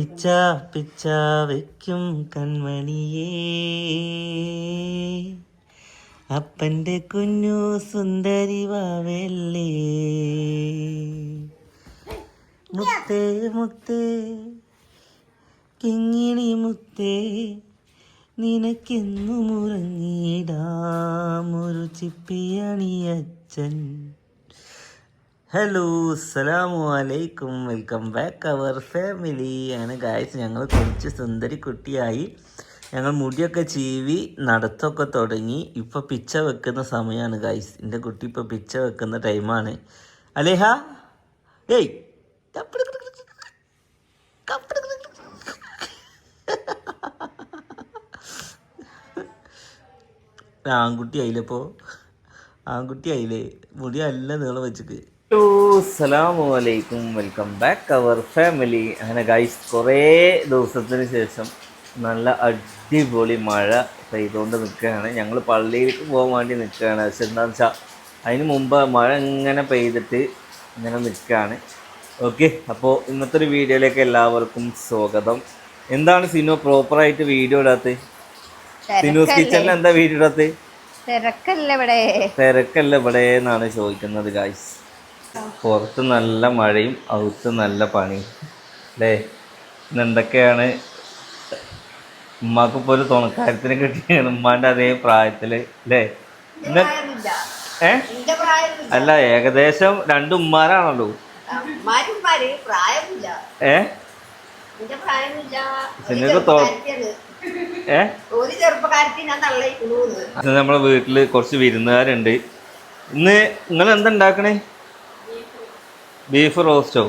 പിച്ച പിച്ചാ വയ്ക്കും കൺമണിയേ. അപ്പന്റെ കുഞ്ഞു സുന്ദരി വാവല്ലേ. മുത്തേ മുത്തേ കിങ്ങിണി മുത്തേ നിനക്കെന്നു മുറങ്ങിടാമൊരു ചിപ്പിയണിയച്ചൻ ഹലോ അസ്സലാമു അലൈക്കും. വെൽക്കം ബാക്ക് അവർ ഫാമിലി ആണ് ഗായ്സ് ഞങ്ങൾ കുറച്ച് സുന്ദരി കുട്ടിയായി. ഞങ്ങൾ മുടിയൊക്കെ ചീവി നടത്തൊക്കെ തുടങ്ങി. ഇപ്പോൾ പിച്ച വെക്കുന്ന സമയമാണ് ഗായ്സ് എന്റെ കുട്ടി ഇപ്പോൾ പിച്ച വെക്കുന്ന ടൈമാണ് അലേഹ? ഏയ്. ആൺകുട്ടി ആയില്ലേ ഇപ്പോൾ ആൺകുട്ടി ആയില്ലേ മുടി നല്ല നീളം വെച്ചിട്ട് ഹലോ അസ്സലാമു അലൈക്കും. Welcome back our family. അങ്ങനെ ഗൈസ് കുറേ ദിവസത്തിന് ശേഷം നല്ല അടിപൊളി മഴ പെയ്തുകൊണ്ട് നിൽക്കുകയാണ്. ഞങ്ങൾ പള്ളിയിലേക്ക് പോകാൻ വേണ്ടി നിൽക്കുകയാണ്. പക്ഷെ എന്താണെന്ന് വെച്ചാൽ അതിന് മുമ്പ് മഴ ഇങ്ങനെ പെയ്തിട്ട് ഇങ്ങനെ നിൽക്കുകയാണ്. ഓക്കെ അപ്പോൾ ഇന്നത്തെ ഒരു വീഡിയോയിലേക്ക് എല്ലാവർക്കും സ്വാഗതം. എന്താണ് സിനു പ്രോപ്പറായിട്ട് വീഡിയോ ഇടാത്തത് സിനുസ് കിച്ചണിൽ എന്താ വീഡിയോ ഇടാത്തത് തിരക്കല്ല ഇവിടെ? തിരക്കല്ല ഇവിടെ എന്നാണ് ചോദിക്കുന്നത് ഗായ്സ് പുറത്ത് നല്ല മഴയും അകത്ത് നല്ല പണിയും. അല്ലേ ഇന്ന് എന്തൊക്കെയാണ് ഉമ്മാക്ക് പോലും ഒരു തുണക്കാര്യത്തിന് കിട്ടിയാണ് ഉമ്മാന്റെ അതേ പ്രായത്തിൽ അല്ലേ ഏ? അല്ല ഏകദേശം രണ്ട് ഉമ്മാരാണല്ലോ. ഏ? നിങ്ങൾക്ക് തോ- ഏ? നമ്മളെ വീട്ടിൽ കുറച്ച് വിരുന്നുകാരുണ്ട്. ഇന്ന് നിങ്ങൾ എന്താ ഉണ്ടാക്കണേ? ബീഫ് റോസ്റ്റോ?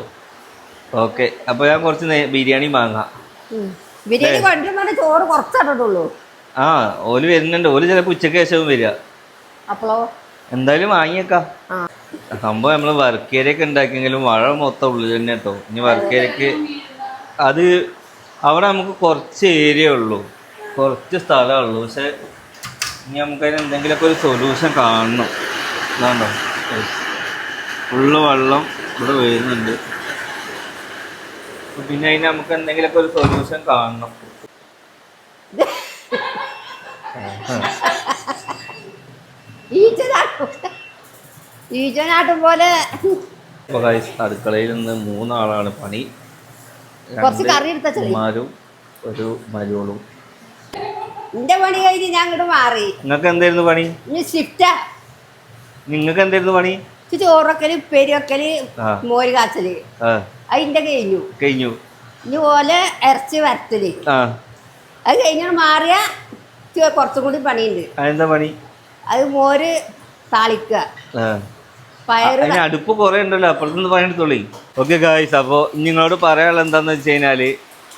ഓക്കെ. അപ്പൊ ഞാൻ കുറച്ച് ബിരിയാണി വാങ്ങാം ബിരിയാണി കൊണ്ടുവന്നാണ് ചോറ് കുറച്ചിട്ടുള്ളൂ ആ ഓൽ വരുന്നുണ്ട്. ഓൽ ചിലപ്പോ ഉച്ചയ്ക്ക് ശേഷവും വരിക. അപ്പോളോ? എന്തായാലും വാങ്ങിയേക്കാം. സംഭവം നമ്മൾ വർക്കേരിയൊക്കെ ഉണ്ടാക്കിയെങ്കിലും മഴ മൊത്തം ഉള്ളിൽ തന്നെ കേട്ടോ. ഇനി വർക്കേരിക്ക് അത് അവിടെ നമുക്ക് കുറച്ച് ഏരിയ ഉള്ളൂ. കുറച്ച് സ്ഥലമേ ഉള്ളൂ. പക്ഷെ ഇനി നമുക്കതിന് എന്തെങ്കിലുമൊക്കെ ഒരു സൊല്യൂഷൻ കാണണം. ഇതാണ്ടോ? ഫുള്ള് വെള്ളം ഇവിടെ വരുന്നുണ്ട്. പിന്നെ അതിന് നമുക്ക് എന്തെങ്കിലുമൊക്കെ ഒരു സൊല്യൂഷൻ കാണണം. ഈച്ചനാട്ടും. പോലെ. അടുക്കളയിൽ നിന്ന് മൂന്നാളാണ് പണി. കുറച്ച് കറി എടുത്ത ഒരു മരുവളും എന്റെ പണി കഴിഞ്ഞ് ഞാൻ ഇങ്ങോട്ട് മാറി. നിങ്ങൾക്ക് എന്തായിരുന്നു പണി? ഷിഫ്റ്റാ നിങ്ങൾക്ക് എന്തായിരുന്നു പണി? ചോറൊക്കൽ പെരുവക്കൽ മോര് കാച്ചൽ. അതിന്റെ കഴിഞ്ഞു. കഴിഞ്ഞു. ഇനി പോലെ ഇറച്ചി വരത്തൽ. അത് കഴിഞ്ഞ മാറിയ കുറച്ചും കൂടി പണിയുണ്ട്. പണി? അത് മോര് താളിക്കുക അതിന് അടുപ്പ് കൊറേ ഉണ്ടല്ലോ അപ്പുറത്തുനിന്ന് പണിയെടുത്തോളി. ഓക്കെ ഗായ്സ് അപ്പോൾ നിങ്ങളോട് പറയാനുള്ള എന്താന്ന് വെച്ച് കഴിഞ്ഞാൽ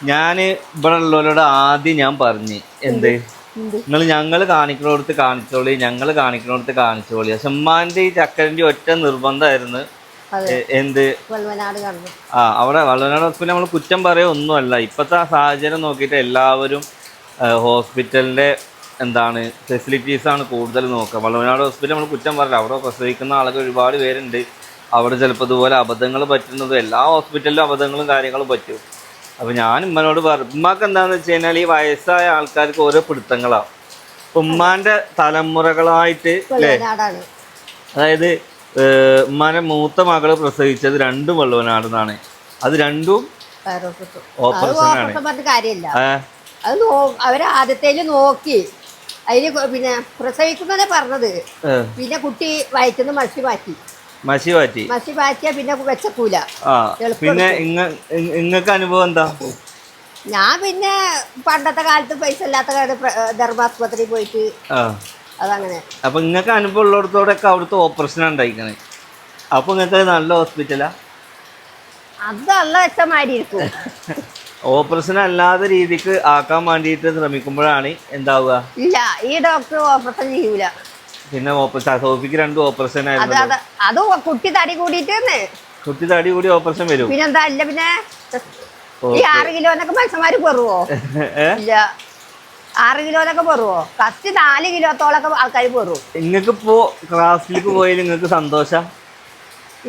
ഞാൻ ഇവിടെ ഉള്ളവരോട് ആദ്യം ഞാൻ പറഞ്ഞു എന്ത്? നിങ്ങൾ ഞങ്ങൾ കാണിക്കണോടത്ത് കാണിച്ചോളി ഞങ്ങൾ കാണിക്കണോടത്ത് കാണിച്ചോളി. പക്ഷെ ഉമ്മാന്റെ ഈ ചക്കരന്റെ ഒറ്റ നിർബന്ധമായിരുന്നു. എന്ത്? ആ അവിടെ വള്ളനാട് ഹോസ്പിറ്റൽ നമ്മൾ കുറ്റം പറയുക ഒന്നുമല്ല. ഇപ്പോഴത്തെ ആ സാഹചര്യം നോക്കിയിട്ട് എല്ലാവരും ഹോസ്പിറ്റലിന്റെ എന്താണ് ഫെസിലിറ്റീസ് ആണ് കൂടുതൽ നോക്കുക. വള്ളനാട് ഹോസ്പിറ്റൽ നമ്മൾ കുറ്റം പറയില്ല അവിടെ പ്രസവിക്കുന്ന ആളുകൾ ഒരുപാട് പേരുണ്ട്. അവിടെ ചിലപ്പോൾ ഇതുപോലെ അബദ്ധങ്ങൾ പറ്റുന്നതും എല്ലാ ഹോസ്പിറ്റലിലും അബദ്ധങ്ങളും കാര്യങ്ങളും പറ്റും. അപ്പോൾ ഞാൻ ഉമ്മനോട് പറഞ്ഞു ഉമ്മാക്ക് എന്താണെന്ന് വെച്ച് കഴിഞ്ഞാൽ ഈ വയസ്സായ ആൾക്കാർക്ക് ഓരോ പിടുത്തങ്ങളാണ് ഉമ്മാന്റെ തലമുറകളായിട്ട് അല്ലേ അതായത് ഉമ്മാന്റെ മൂത്ത മകൾ പ്രസവിച്ചത് രണ്ടും വള്ളുവനാടെന്നാണ് അത് രണ്ടും ഓപ്പറേഷൻ അത് അവർ ആദ്യത്തേൽ നോക്കി. അതിന് പിന്നെ പ്രസവിക്കുന്നതേ പറഞ്ഞത്. പിന്നെ കുട്ടി വയറ്റുന്ന മഷി മാറ്റി. മഷി മാറ്റി. മഷി മാറ്റിയാ പിന്നെ വെച്ചക്കൂല. ആ പിന്നെ ഇങ്ങക്ക് അനുഭവം എന്താ? ഞാൻ പിന്നെ പണ്ടത്തെ കാലത്ത് പൈസ ഇല്ലാത്ത കാലത്ത് പ്ര- പോയിട്ട് ആ. അതങ്ങനെ. അപ്പൊ ഇങ്ങക്ക് അനുഭവം ഉള്ളിടത്തോടൊക്കെ അവിടുത്തെ ഓപ്പറേഷൻ ഉണ്ടായിക്കണേ. അപ്പൊ ഇങ്ങക്ക് നല്ല ഹോസ്പിറ്റലാ? അതല്ല വെച്ചമാരി ഇരിക്കും. ഓപ്പറേഷൻ അല്ലാത്ത രീതിക്ക് ആക്കാൻ വേണ്ടിയിട്ട് ശ്രമിക്കുമ്പോഴാണ് എന്താവുക? ഇല്ല ഈ ഡോക്ടർ ഓപ്പറേഷൻ ചെയ്യൂല. പിന്നെ സോഫിക്ക് രണ്ട് ഓപ്പറേഷൻ ആയിരുന്നു. അത് കുട്ടി തടി കൂടിയിട്ട് കുട്ടി തടി കൂടി ഓപ്പറേഷൻ വരും. പിന്നെന്താ അല്ല പിന്നെ ഈ ആറ് കിലോനൊക്കെ മനുഷ്യന്മാര് പെറുവോ? ഇല്ല. ആറ് കിലോനൊക്കെ പെറുവോ? ഫസ്റ്റ് നാല് കിലോത്തോളൊക്കെ ആൾക്കാർ പെറുവോ നിങ്ങൾക്ക് ഇപ്പോ ക്ലാസ്സിലേക്ക് പോയാൽ നിങ്ങൾക്ക് സന്തോഷം?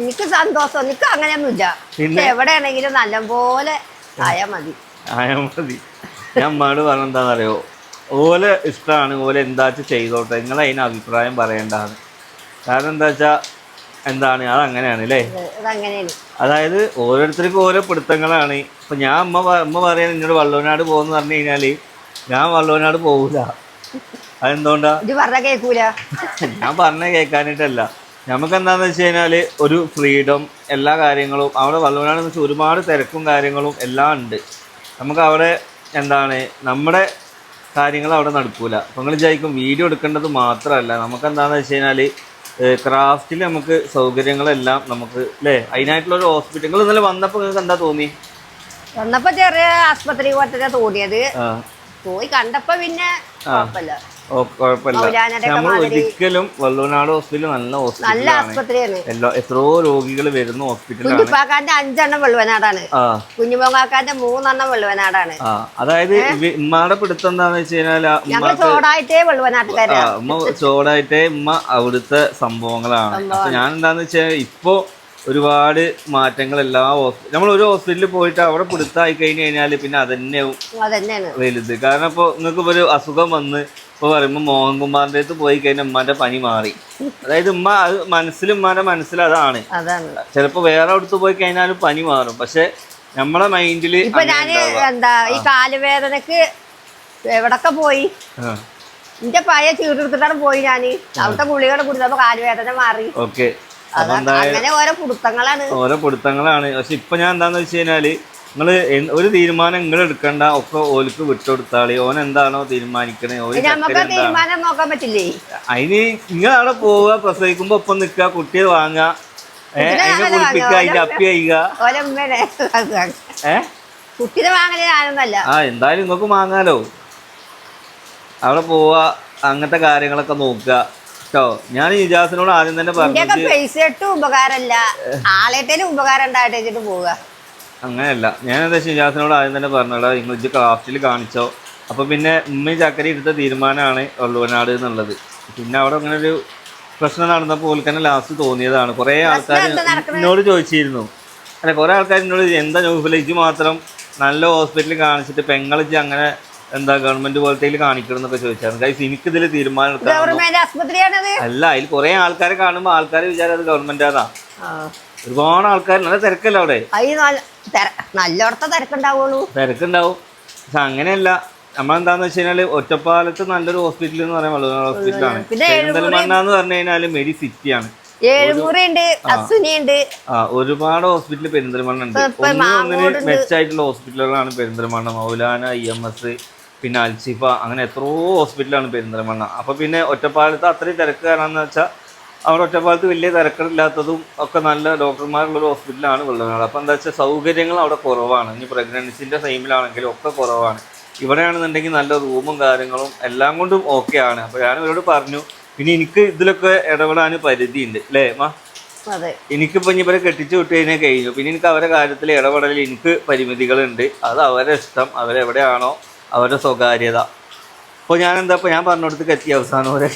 എനിക്ക് സന്തോഷം. എനിക്ക് അങ്ങനെയൊന്നുമില്ല. പിന്നെ? എവിടെയാണെങ്കിലും നല്ലപോലെ ആയാ മതി. ആയാ മതി. ഞാൻ അമ്മയോട് പറഞ്ഞ എന്താണെന്നറിയോ? ഓലെ ഇഷ്ടമാണ് ഓലെ എന്താ ചെയ്തോട്ടെ. നിങ്ങൾ അതിന് അഭിപ്രായം പറയേണ്ടതാണ്. കാരണം എന്താ വെച്ചാൽ എന്താണ് അത് അങ്ങനെയാണ് അല്ലേ? അതായത് ഓരോരുത്തർക്കും ഓരോ പിടുത്തങ്ങളാണ്. ഇപ്പം ഞാൻ അമ്മ അമ്മ പറയാൻ എന്നോട് വള്ളവനാട് പോകുന്നു പറഞ്ഞു കഴിഞ്ഞാൽ ഞാൻ വള്ളവനാട് പോകില്ല അതെന്തുകൊണ്ടാ? കേൾക്കൂല ഞാൻ പറഞ്ഞ കേൾക്കാനായിട്ടല്ല നമുക്ക് എന്താണെന്ന് വെച്ച് കഴിഞ്ഞാൽ ഒരു ഫ്രീഡം എല്ലാ കാര്യങ്ങളും അവിടെ വള്ളവനാട് എന്ന് വെച്ചാൽ ഒരുപാട് തിരക്കും കാര്യങ്ങളും എല്ലാം ഉണ്ട്. നമുക്ക് അവിടെ എന്താണ് നമ്മുടെ കാര്യങ്ങൾ അവിടെ നടക്കൂല. അപ്പം നിങ്ങൾ വിചാരിക്കും വീഡിയോ എടുക്കേണ്ടത് മാത്രമല്ല. നമുക്ക് എന്താണെന്ന് വെച്ച് കഴിഞ്ഞാൽ ക്രാഫ്റ്റിൽ നമുക്ക് സൗകര്യങ്ങളെല്ലാം നമുക്ക് അല്ലേ അതിനായിട്ടുള്ള ഒരു ഹോസ്പിറ്റൽ നിങ്ങൾ ഇന്നലെ വന്നപ്പോൾ നിങ്ങൾക്ക് എന്താ തോന്നി? വന്നപ്പോ ചെറിയ ആസ്പത്രി പോലത്തെ തോന്നിയത്. പോയി കണ്ടപ്പോ പിന്നെ കുഴപ്പമില്ല. ഓ കുഴപ്പമില്ല. മൗലാനയുടെ നമ്മൾ. ഒരിക്കലും വള്ളവനാട് ഹോസ്പിറ്റൽ നല്ല നല്ല ആസ്പത്രിയാണ് എല്ലാ എത്രയോ രോഗികൾ വരുന്ന ഹോസ്പിറ്റലാണ്. കുഞ്ഞിപ്പാക്കാന്റെ അഞ്ചെണ്ണം വെള്ളുവനാടാണ്. കുഞ്ഞുമോങ്ങാക്കാന്റെ മൂന്നെണ്ണം വെള്ളുവനാടാണ്. അതായത് ഉമ്മയുടെ ഉമ്മാടെ പിടുത്തം എന്താന്ന് വെച്ച് കഴിഞ്ഞാൽ ചോടായിട്ടേ വെള്ളുവനാട്ടുകാരാണ് ഉമ്മ ചോടായിട്ടേ ഉമ്മ അവിടുത്തെ സംഭവങ്ങളാണ്. ഞാൻ എന്താന്ന് വെച്ചാൽ ഇപ്പോ ഒരുപാട് മാറ്റങ്ങൾ എല്ലാ ഹോസ്പിറ്റൽ നമ്മൾ ഒരു ഹോസ്പിറ്റലിൽ പോയിട്ട് അവിടെ പിടുത്തായി കഴിഞ്ഞ് കഴിഞ്ഞാൽ പിന്നെ അതന്നെയാവും അതന്നെയാണ്. വലുത്. കാരണം ഇപ്പോൾ നിങ്ങൾക്ക് ഇപ്പോൾ ഒരു അസുഖം വന്ന് ഇപ്പോൾ പറയുമ്പോൾ മോഹൻകുമാറിന്റെ അടുത്ത് പോയി കഴിഞ്ഞാൽ ഉമ്മാന്റെ പനി മാറി. അതായത് ഉമ്മ അത് മനസ്സിൽ ഉമ്മാന്റെ മനസ്സിൽ അതാണ്. ചിലപ്പോൾ വേറെ അടുത്ത് പോയി കഴിഞ്ഞാലും പനി മാറും. പക്ഷെ നമ്മളെ മൈൻഡിൽ ഇപ്പൊ ഞാൻ എന്താ ഈ കാലുവേദനക്ക് എവിടൊക്കെ പോയി? എന്റെ പഴയ ചീട്ടെടുത്തിട്ടാണ് പോയി ഞാൻ അവിടുത്തെ ഗുളികൾ കുടിച്ചപ്പോ കാലുവേദന മാറി. ഓക്കെ. ഓരോ പിടുത്തങ്ങളാണ്. പക്ഷെ ഇപ്പൊ ഞാൻ എന്താന്ന് വെച്ച് കഴിഞ്ഞാൽ നിങ്ങൾ ഒരു തീരുമാനം നിങ്ങൾ എടുക്കണ്ട ഒക്കെ ഓൽക്ക് വിട്ടുകൊടുത്താളി ഓൻ എന്താണോ തീരുമാനിക്കണേ അതിന് നിങ്ങൾ അവിടെ പോവുക പ്രസവിക്കുമ്പോ ഒപ്പം നിക്കുക കുട്ടിയെ വാങ്ങുക ഏഹ് കുട്ടിനെ അതിനെ അങ്ങനെ കുളിപ്പിക്കുക അതിന്റെ അപ്പി കഴിയുക ഓലെ ഉമ്മേനെ ഏഹ് കുട്ടിനെ വാങ്ങൽ ഞാനൊന്നല്ല. ആ എന്തായാലും നിങ്ങൾക്ക് വാങ്ങാലോ. അവിടെ പോവുക അങ്ങനത്തെ കാര്യങ്ങളൊക്കെ നോക്കുക. കേട്ടോ. ഞാൻ ഇജാസിനോട് ആദ്യം തന്നെ പറഞ്ഞു പൈസ ഇട്ടും ഉപകാരമല്ല ആളേട്ടേലും ഉപകാരം ഉണ്ടായിട്ട് പോവുക? അങ്ങനെയല്ല. ഞാൻ എന്താ ഇജാസിനോട് ആദ്യം തന്നെ പറഞ്ഞോളാം ഇംഗ്ലീഷ് ക്രാഫ്റ്റിൽ കാണിച്ചോ. അപ്പൊ പിന്നെ ഉമ്മയും ചക്കരി എടുത്ത തീരുമാനമാണ് ഒള്ളുവനാട് എന്നുള്ളത്. പിന്നെ അവിടെ അങ്ങനെ ഒരു പ്രശ്നം നടന്നപ്പോൾ തന്നെ ലാസ്റ്റ് തോന്നിയതാണ്. കുറേ ആൾക്കാർ എന്നോട് ചോദിച്ചിരുന്നു. അല്ല കുറേ ആൾക്കാർ എന്നോട് എന്താ നോക്കില്ല ഇജ്ജ് മാത്രം നല്ല ഹോസ്പിറ്റലിൽ കാണിച്ചിട്ട് പെങ്ങളിച്ച് അങ്ങനെ എന്താ ഗവൺമെന്റ് പോലത്തെ കാണിക്കണമെന്നൊക്കെ ചോദിച്ചാണ് ചോദിച്ചായിരുന്നു. ഗൈസ് എനിക്കിതിൽ തീരുമാനം ഗവൺമെന്റ് അല്ല അതിൽ കുറെ ആൾക്കാരെ കാണുമ്പോൾ ആൾക്കാരെ വിചാരം അത് ഗവൺമെന്റാതാ ഒരുപാട് ആൾക്കാർ നല്ല തിരക്കല്ല അവിടെ? നല്ലോടത്തെ തിരക്കുണ്ടാവുള്ളൂ. തിരക്കുണ്ടാവും. പക്ഷെ അങ്ങനെയല്ല. നമ്മളെന്താന്ന് വെച്ച് കഴിഞ്ഞാൽ ഒറ്റപ്പാലത്ത് നല്ലൊരു ഹോസ്പിറ്റൽ എന്ന് പറയാൻ വളരെ ഹോസ്പിറ്റലാണ് പെരിന്തൽമണ്ണ എന്ന് പറഞ്ഞു കഴിഞ്ഞാൽ മെരി സിറ്റിയാണ് ആണ്. ഒരുപാട് ഹോസ്പിറ്റൽ പെരിന്തൽമണ്ണ ഉണ്ട്. മെച്ചായിട്ടുള്ള ഹോസ്പിറ്റലുകളാണ് Perinthalmanna Moulana E M S പിന്നെ അൽഷിഫ അങ്ങനെ എത്രയോ ഹോസ്പിറ്റലാണ് പെരിന്തൽമണ്ണ. അപ്പൊ പിന്നെ ഒറ്റപ്പാലത്ത് അത്രയും തിരക്ക് കാരണമെന്ന് വെച്ചാൽ അവിടെ ഒറ്റപ്പാലത്ത് വലിയ തിരക്കടില്ലാത്തതും ഒക്കെ നല്ല ഡോക്ടർമാരുള്ളൊരു ഹോസ്പിറ്റലാണ് വെള്ളനാട്. അപ്പം എന്താ വെച്ചാൽ സൗകര്യങ്ങൾ അവിടെ കുറവാണ്. ഇനി പ്രഗ്നൻസിന്റെ ടൈമിലാണെങ്കിലും ഒക്കെ കുറവാണ്. ഇവിടെയാണെന്നുണ്ടെങ്കിൽ നല്ല റൂമും കാര്യങ്ങളും എല്ലാം കൊണ്ടും ഓക്കെ ആണ്. അപ്പോൾ ഞാൻ ഇവരോട് പറഞ്ഞു പിന്നെ എനിക്ക് ഇതിലൊക്കെ ഇടപെടാൻ പരിധിയുണ്ട്. അല്ലേ മാ അതെ. എനിക്കിപ്പോൾ ഇനി ഇവരെ കെട്ടിച്ചു വിട്ടുകഴിഞ്ഞാൽ കഴിഞ്ഞു പിന്നെ എനിക്ക് അവരെ കാര്യത്തിൽ ഇടപെടലിൽ എനിക്ക് പരിമിതികളുണ്ട്. അത് അവരെ ഇഷ്ടം. അവരെവിടെയാണോ അവരുടെ സ്വകാര്യത. അപ്പോൾ ഞാൻ എന്താ ഇപ്പോൾ ഞാൻ പറഞ്ഞിടത്തേക്ക് എത്തി അവസാനം വരെ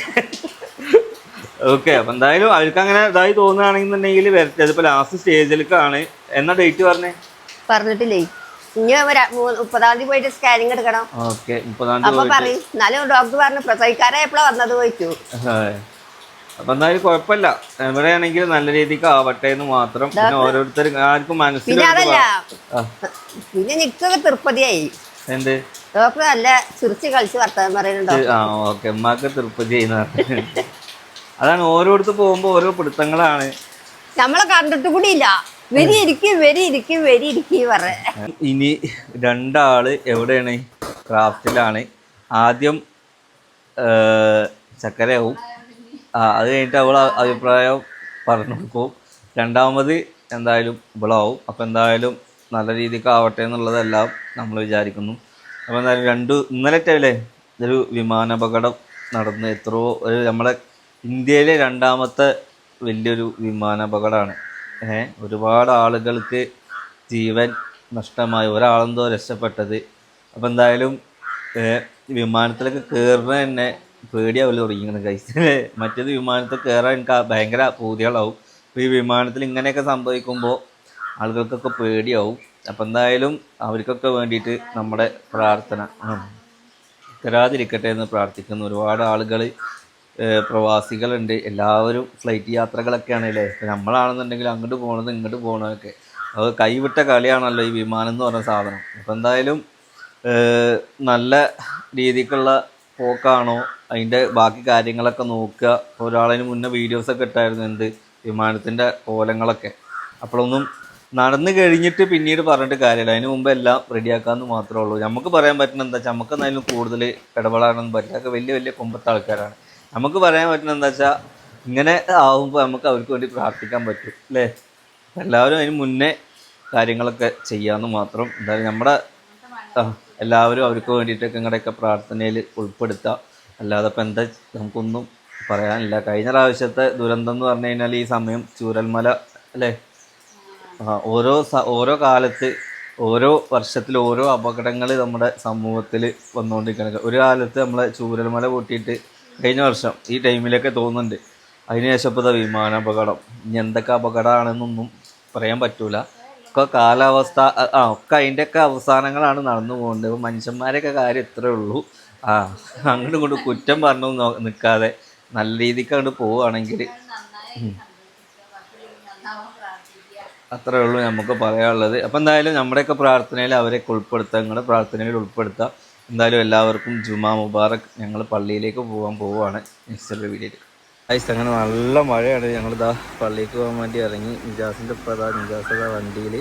ഓക്കെ അപ്പം എന്തായാലും അവർക്ക് അങ്ങനെ ഇതായി തോന്നുകയാണെന്നുണ്ടെങ്കിൽ വരട്ടെ അതിപ്പോൾ ലാസ്റ്റ് സ്റ്റേജിലേക്കാണ് എന്നാ ഡേറ്റ് പറഞ്ഞേ? പറഞ്ഞിട്ടില്ലേ? ഇനി മുപ്പതാം തീയതി പോയിട്ട് സ്കാനിങ് എടുക്കണം. ഓക്കെ മുപ്പതാം അപ്പൊ തീയതി പറയും എന്നാലും ഡോക്ടർ പറഞ്ഞു പ്രസവിക്കാരെ എപ്പോഴാ വന്നത് ചോദിച്ചു. അപ്പൊ എന്തായാലും കുഴപ്പമില്ല. എവിടെയാണെങ്കിൽ നല്ല രീതിക്ക് ആവട്ടെ എന്ന് മാത്രം. പിന്നെ ഓരോരുത്തരും ആർക്കും മനസ്സിലാവില്ല പിന്നെ നിക്കൊക്കെ തൃപ്തിയായി എന്ത്? ഡോക്ടർ നല്ല ചിരിച്ച് കളിച്ച് വർത്തമാനം പറയുന്നുണ്ടോ? ആ ഓക്കെ. ഉമ്മാക്ക് തൃപ്പ് ചെയ്യുന്ന അതാണ് ഓരോടത്ത് പോകുമ്പോ ഓരോ പിടുത്തങ്ങളാണ്. നമ്മളെ കണ്ടിട്ട് കൂടി ഇല്ല. വരി ഇരിക്കും വരി ഇരിക്കും വരി ഇരിക്കും പറ. ഇനി രണ്ടാൾ എവിടെയാണ്? ക്രാഫ്റ്റിലാണ്. ആദ്യം ചക്കരയാവും. ആ അത് കഴിഞ്ഞിട്ട് അവൾ അഭിപ്രായം പറഞ്ഞു കൊടുക്കും രണ്ടാമത് എന്തായാലും ഇവളാവും. അപ്പം എന്തായാലും നല്ല രീതിക്ക് ആവട്ടെ എന്നുള്ളതെല്ലാം നമ്മൾ വിചാരിക്കുന്നു. അപ്പോൾ എന്തായാലും രണ്ട് ഇന്നലെ ടൈമിലെ ഇതൊരു വിമാനാപകടം നടന്ന് എത്രയോ ഒരു നമ്മളെ ഇന്ത്യയിലെ രണ്ടാമത്തെ വലിയൊരു വിമാനാപകടമാണ്. ഏഹ് ഒരുപാട് ആളുകൾക്ക് ജീവൻ നഷ്ടമായി ഒരാളെന്തോ രക്ഷപ്പെട്ടത്. അപ്പോൾ എന്തായാലും വിമാനത്തിലൊക്കെ കയറുന്ന തന്നെ പേടിയാവില്ല തുടങ്ങിയത് കഴിച്ചത് മറ്റേത് വിമാനത്തിൽ കയറാൻ എനിക്ക് ഭയങ്കര പൂതികളാവും. ഈ വിമാനത്തിൽ ഇങ്ങനെയൊക്കെ സംഭവിക്കുമ്പോൾ ആളുകൾക്കൊക്കെ പേടിയാവും. അപ്പം എന്തായാലും അവർക്കൊക്കെ വേണ്ടിയിട്ട് നമ്മുടെ പ്രാർത്ഥന. തരാതിരിക്കട്ടെ എന്ന് പ്രാർത്ഥിക്കുന്നു. ഒരുപാട് ആളുകൾ പ്രവാസികളുണ്ട്. എല്ലാവരും ഫ്ലൈറ്റ് യാത്രകളൊക്കെയാണ് അല്ലേ ഇപ്പം നമ്മളാണെന്നുണ്ടെങ്കിൽ അങ്ങോട്ട് പോകണത് ഇങ്ങോട്ട് പോകണതൊക്കെ അത് കൈവിട്ട കളിയാണല്ലോ ഈ വിമാനം എന്ന് പറഞ്ഞ സാധനം. അപ്പം എന്തായാലും നല്ല രീതിക്കുള്ള പോക്കാണോ? അതിന്റെ ബാക്കി കാര്യങ്ങളൊക്കെ നോക്കുക. ഒരാളിന് മുന്നേ വീഡിയോസൊക്കെ ഇട്ടായിരുന്നു എന്ത്? വിമാനത്തിന്റെ കോലങ്ങളൊക്കെ. അപ്പോഴൊന്നും നടന്നു കഴിഞ്ഞിട്ട് പിന്നീട് പറഞ്ഞിട്ട് കാര്യമില്ല. അതിന് മുമ്പ് എല്ലാം റെഡിയാക്കാമെന്ന് മാത്രമേ ഉള്ളൂ. നമുക്ക് പറയാൻ പറ്റുന്ന എന്താ വെച്ചാൽ നമുക്ക് എന്തായാലും കൂടുതൽ ഇടപെടാനൊന്നും പറ്റില്ല. അതൊക്കെ വലിയ വലിയ കുമ്പത്തെ ആൾക്കാരാണ്. നമുക്ക് പറയാൻ പറ്റുന്ന എന്താ വെച്ചാൽ ഇങ്ങനെ ആവുമ്പോൾ നമുക്ക് അവർക്ക് വേണ്ടി പ്രാർത്ഥിക്കാൻ പറ്റും അല്ലേ? എല്ലാവരും അതിന് മുന്നേ കാര്യങ്ങളൊക്കെ ചെയ്യാമെന്ന് മാത്രം എന്തായാലും നമ്മുടെ എല്ലാവരും അവർക്ക് വേണ്ടിയിട്ടൊക്കെ ഇങ്ങടെയൊക്കെ പ്രാർത്ഥനയിൽ ഉൾപ്പെടുത്തുക അല്ലാതെ ഇപ്പം എന്താ നമുക്കൊന്നും പറയാനില്ല. കഴിഞ്ഞ പ്രാവശ്യത്തെ ദുരന്തം എന്ന് പറഞ്ഞു കഴിഞ്ഞാൽ ഈ സമയം ചൂരൽമല അല്ലേ? ഓരോ ഓരോ കാലത്ത് ഓരോ വർഷത്തിൽ ഓരോ അപകടങ്ങൾ നമ്മുടെ സമൂഹത്തിൽ വന്നുകൊണ്ടിരിക്കുകയാണ്. ഒരു കാലത്ത് നമ്മളെ ചൂരൽമല പൊട്ടിയിട്ട് കഴിഞ്ഞ വർഷം ഈ ടൈമിലൊക്കെ തോന്നുന്നുണ്ട്. അതിനുശേഷം ഇപ്പോൾ വിമാനാപകടം ഇനി എന്തൊക്കെ അപകടമാണെന്നൊന്നും പറയാൻ പറ്റൂല. ഒക്കെ കാലാവസ്ഥ ആ ഒക്കെ അതിന്റെയൊക്കെ അവസാനങ്ങളാണ് നടന്നു പോകുന്നത് ഇപ്പോൾ മനുഷ്യന്മാരെയൊക്കെ കാര്യം ഇത്രേ ഉള്ളൂ. ആ അങ്ങോട്ടും ഇങ്ങോട്ടും കുറ്റം പറഞ്ഞു നിൽക്കാതെ നല്ല രീതിക്ക് അങ്ങോട്ട് പോവുകയാണെങ്കിൽ അത്രേ ഉള്ളൂ നമുക്ക് പറയാനുള്ളത്. അപ്പം എന്തായാലും നമ്മുടെയൊക്കെ പ്രാർത്ഥനയിൽ അവരെയൊക്കെ ഉൾപ്പെടുത്താം. നിങ്ങളുടെ പ്രാർത്ഥനയിൽ ഉൾപ്പെടുത്താം. എന്തായാലും എല്ലാവർക്കും ജുമാ മുബാറക്. ഞങ്ങൾ പള്ളിയിലേക്ക് പോകാൻ പോവുകയാണ് നെക്സ്റ്റ് വീഡിയോയിൽ ഐസ് അങ്ങനെ നല്ല മഴയാണ്. ഞങ്ങളിതാ പള്ളിക്ക് പോകാൻ വേണ്ടി ഇറങ്ങി. നിജാസിന്റെ ഇപ്പോൾ അതാ നിജാസ് വണ്ടിയിൽ